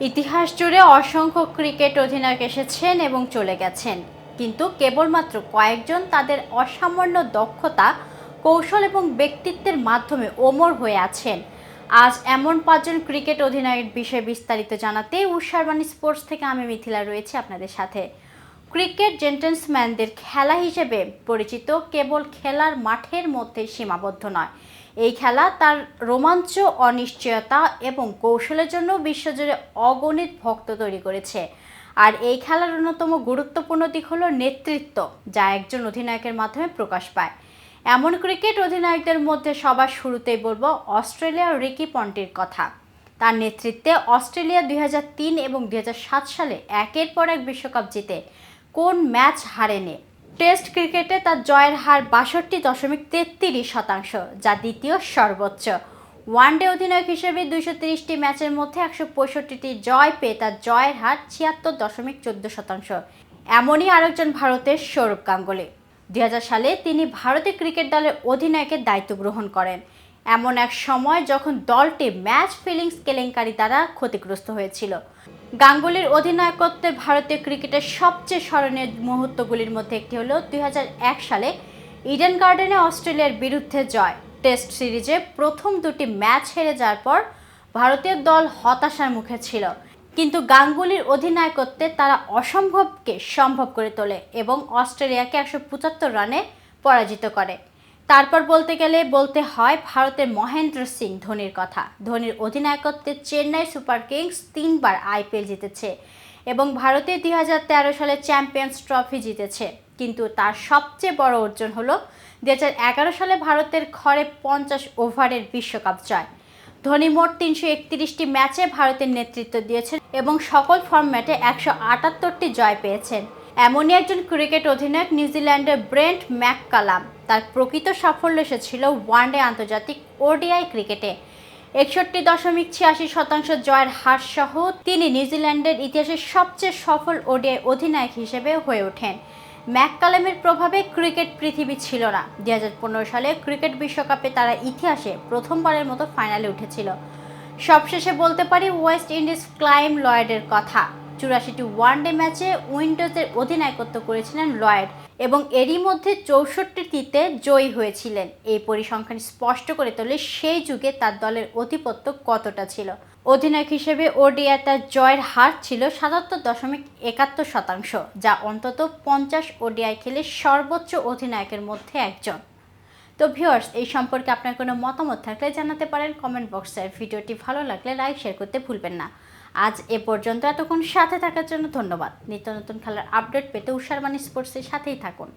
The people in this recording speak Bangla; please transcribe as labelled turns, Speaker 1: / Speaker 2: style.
Speaker 1: ইতিহাস জুড়ে অসংখ্য ক্রিকেট অধিনায়ক এসেছেন এবং চলে গেছেন। কিন্তু কেবলমাত্র কয়েকজন তাদের অসামান্য দক্ষতা, কৌশল এবং ব্যক্তিত্বের মাধ্যমে ওমর হয়ে আছেন। আজ এমন পাঁচজন ক্রিকেট অধিনায়কের বিষয়ে বিস্তারিত জানাতে উষারবাণী স্পোর্টস থেকে আমি মিথিলা রয়েছে আপনাদের সাথে। ক্রিকেট জেন্টেলসম্যানদের খেলা হিসেবে পরিচিত কেবল খেলার মাঠের মধ্যে সীমাবদ্ধ নয়। এই খেলা তার রোমাঞ্চ, অনিশ্চয়তা এবং কৌশলের জন্য বিশ্বজুড়ে অগণিত ভক্ত তৈরি করেছে। আর এই খেলার অন্যতম গুরুত্বপূর্ণ দিক হলো নেতৃত্ব, যা একজন অধিনায়কের মাধ্যমে প্রকাশ পায়। এমন ক্রিকেট অধিনায়কদের মধ্যে সবার শুরুতেই বলব অস্ট্রেলিয়ার রিকি পন্টির কথা। তার নেতৃত্বে অস্ট্রেলিয়া দুই হাজার তিন এবং দুই হাজার সাত সালে একের পর এক বিশ্বকাপ জিতে কোন ম্যাচ হারেনি। টেস্ট ক্রিকেটে তার জয়ের হার বাষট্টি দশমিক তেত্রিশ শতাংশ, যা দ্বিতীয় সর্বোচ্চ। ওয়ানডে অধিনায়ক হিসেবে দুইশো তিরিশটি ম্যাচের মধ্যে একশো পঁয়ষট্টিটি জয় পেয়ে তার জয়ের হার ছিয়াত্তর দশমিক চোদ্দ শতাংশ। এমনই আরেকজন ভারতের সৌরভ গাঙ্গুলি। দুই হাজার সালে তিনি ভারতীয় ক্রিকেট দলের অধিনায়কের দায়িত্ব গ্রহণ করেন। এমন এক সময় যখন দলটি ম্যাচ ফিলিংস কেলেঙ্কারি দ্বারা ক্ষতিগ্রস্ত হয়েছিল। গাঙ্গুলির অধিনায়কত্বে ভারতীয় ক্রিকেটের সবচেয়ে স্মরণীয় মুহূর্তগুলির মধ্যে একটি হলো দুই সালে ইডেন গার্ডেনে অস্ট্রেলিয়ার বিরুদ্ধে জয়। টেস্ট সিরিজে প্রথম দুটি ম্যাচ হেরে যাওয়ার পর ভারতীয় দল হতাশার মুখে ছিল। কিন্তু গাঙ্গুলির অধিনায়কত্বে তারা অসম্ভবকে সম্ভব করে তোলে এবং অস্ট্রেলিয়াকে একশো পঁচাত্তর রানে পরাজিত করে। তারপর বলতে গেলে বলতে হয় ভারতের মহেন্দ্র সিং ধোনির কথা। ধোনির অধিনায়কত্বে চেন্নাই সুপার কিংস তিনবার আইপিএল জিতেছে এবং ভারতে দুই হাজার তেরো সালে চ্যাম্পিয়ন্স ট্রফি জিতেছে। কিন্তু তার সবচেয়ে বড় অর্জন হলো দু এগারো সালে ভারতের ঘরে পঞ্চাশ ওভারের বিশ্বকাপ জয়। ধোনি মোট তিনশো একত্রিশটি ম্যাচে ভারতের নেতৃত্ব দিয়েছেন এবং সকল ফর্ম্যাটে একশো আটাত্তরটি জয় পেয়েছেন। এমনই একজন ক্রিকেট অধিনায়ক নিউজিল্যান্ডের ব্রেন্ট ম্যাককালাম। তার প্রকৃত সাফল্য এসেছিল ওয়ানডে আন্তর্জাতিক ওডিআই ক্রিকেটে। একষট্টি দশমিক ছিয়াশি শতাংশ জয়ের হার সহ তিনি নিউজিল্যান্ডের ইতিহাসের সবচেয়ে সফল ওডিআই অধিনায়ক হিসেবে হয়ে ওঠেন। ম্যাককালামের প্রভাবে ক্রিকেট পৃথিবী ছিল না। দু হাজার পনেরো সালে ক্রিকেট বিশ্বকাপে তারা ইতিহাসে প্রথমবারের মতো ফাইনালে উঠেছিল। সবশেষে বলতে পারি ওয়েস্ট ইন্ডিজ ক্লাইম লয়েডের কথা। চুরাশিটি ওয়ানডে ম্যাচে উইন্ডোজের অধিনায়কত্ব করেছিলেন লয়েড এবং এরই মধ্যে চৌষট্টিটিতে জয়ী হয়েছিলেন। এই পরিসংখ্যান স্পষ্ট করে তোলে সেই যুগে তার দলের আধিপত্য কতটা ছিল। অধিনায়ক হিসেবে ওডিআই তার জয়ের হার ছিল সাতাত্তর দশমিক একাত্তর শতাংশ, যা অন্তত পঞ্চাশ ওডিআই খেলে সর্বোচ্চ অধিনায়কের মধ্যে একজন। তো ভিউয়ার্স, এই সম্পর্কে আপনার কোনো মতামত থাকলে জানাতে পারেন কমেন্ট বক্সে। ভিডিওটি ভালো লাগলে লাইক, শেয়ার করতে ভুলবেন না। আজ এ পর্যন্ত। এতক্ষণ সাথে থাকার জন্য ধন্যবাদ। নিত্য নতুন খেলার আপডেট পেতে উষার মানি স্পোর্টসের সাথেই থাকুন।